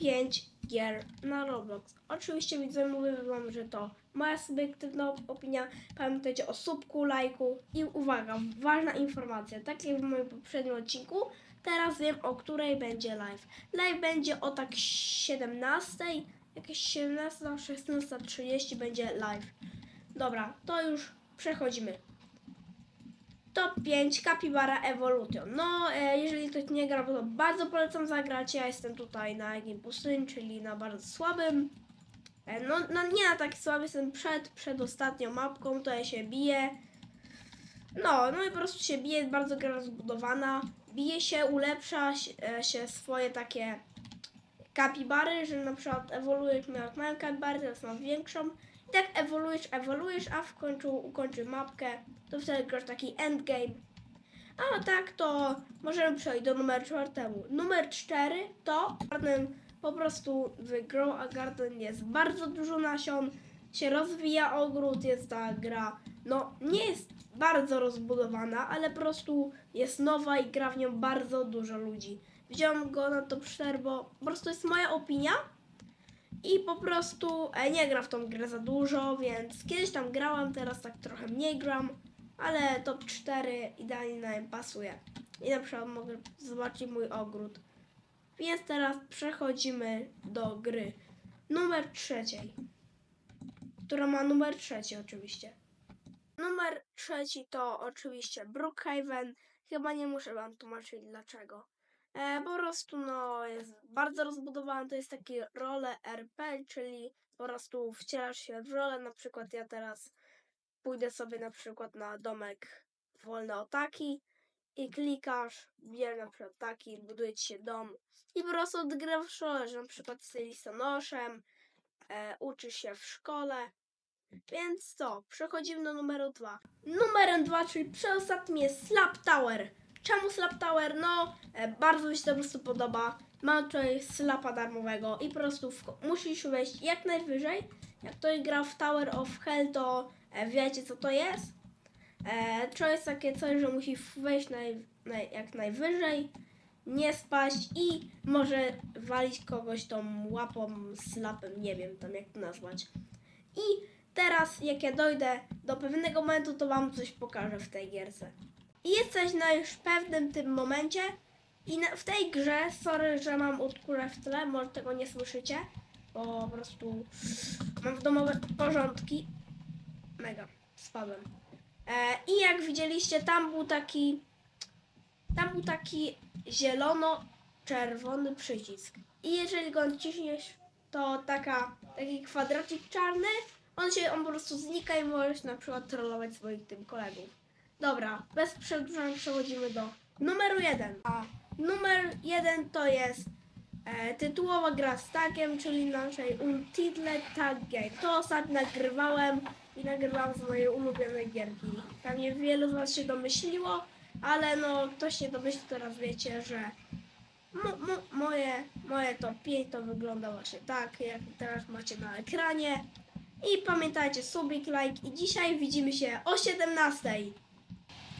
5 gier na Roblox. Oczywiście widzę, mówię wam, że to moja subiektywna opinia. Pamiętajcie o subku, lajku i uwaga, ważna informacja. Tak jak w moim poprzednim odcinku, teraz wiem, o której będzie live. Live będzie o tak 17, jakieś 17, 16.30 będzie live. Dobra, to już przechodzimy. Top 5 Capybara Evolution. No, e, jeżeli ktoś nie gra, to bardzo polecam zagrać. Ja jestem tutaj na jakim pustyni, czyli na bardzo słabym. E, no, no nie na taki słaby, jestem przed, przed ostatnią mapką, to ja się biję. No, no i po prostu się bije, jest bardzo gra rozbudowana. Bije się, ulepsza się, e, się swoje takie kapibary, że na przykład ewoluujesz, miał małą kapibary, teraz mam większą. I tak ewoluujesz, ewoluujesz, a w końcu ukończy mapkę, to wtedy grasz taki endgame. A tak to możemy przejść do numer czwartego. Numer cztery to Garden po prostu Grow a Garden jest bardzo dużo nasion, się rozwija ogród, jest ta gra. No nie jest bardzo rozbudowana, ale po prostu jest nowa i gra w nią bardzo dużo ludzi. Wziąłem go na top 4, bo po prostu jest moja opinia. I po prostu e, nie gra w tą grę za dużo, więc kiedyś tam grałam, teraz tak trochę mniej gram, ale top 4 idealnie na nim pasuje. I na przykład mogę zobaczyć mój ogród. Więc teraz przechodzimy do gry numer trzeciej, która ma numer trzeci oczywiście. Numer trzeci to oczywiście Brookhaven. Chyba nie muszę wam tłumaczyć dlaczego. E, po prostu no, jest bardzo rozbudowany. To jest taki role RP, czyli po prostu wcielasz się w rolę. Na przykład ja teraz pójdę sobie na przykład na domek wolne otaki i klikasz, bierz na przykład taki, buduje ci się dom i po prostu odgrywasz rolę, że na przykład jesteś listonoszem, e, uczysz się w szkole. Więc co, przechodzimy do numeru dwa. Numerem dwa, czyli przedostatnim jest Slap Tower. Czemu Slap Tower? No, e, bardzo mi się to po prostu podoba. Mam tutaj slapa darmowego i po prostu musisz wejść jak najwyżej. Jak ktoś gra w Tower of Hell, to e, wiecie co to jest. E, to jest takie coś, że musi wejść naj, naj, jak najwyżej, nie spaść i może walić kogoś tą łapą, slapem, nie wiem tam jak to nazwać. I teraz jak ja dojdę do pewnego momentu, to wam coś pokażę w tej gierce. I jesteś na już pewnym tym momencie i na, w tej grze, sorry, że mam odkurę w tle, może tego nie słyszycie, bo po prostu mam w domowe porządki. Mega, spadłem. E, I jak widzieliście, tam był taki, tam był taki zielono-czerwony przycisk. I jeżeli go naciśniesz, to taka, taki kwadracik czarny, on się, on po prostu znika i możesz na przykład trollować swoich tym kolegów. Dobra, bez przedłużania przechodzimy do numeru jeden. A numer jeden to jest e, tytułowa gra z tagiem, czyli naszej Untitled Tag Game. To ostatnio nagrywałem i nagrywałam z mojej ulubionej gierki. Pewnie wielu z Was się domyśliło, ale no ktoś się domyśli, teraz wiecie, że mo, mo, moje, moje top 5 to wygląda właśnie tak, jak teraz macie na ekranie. I pamiętajcie, subik, like i dzisiaj widzimy się o 17.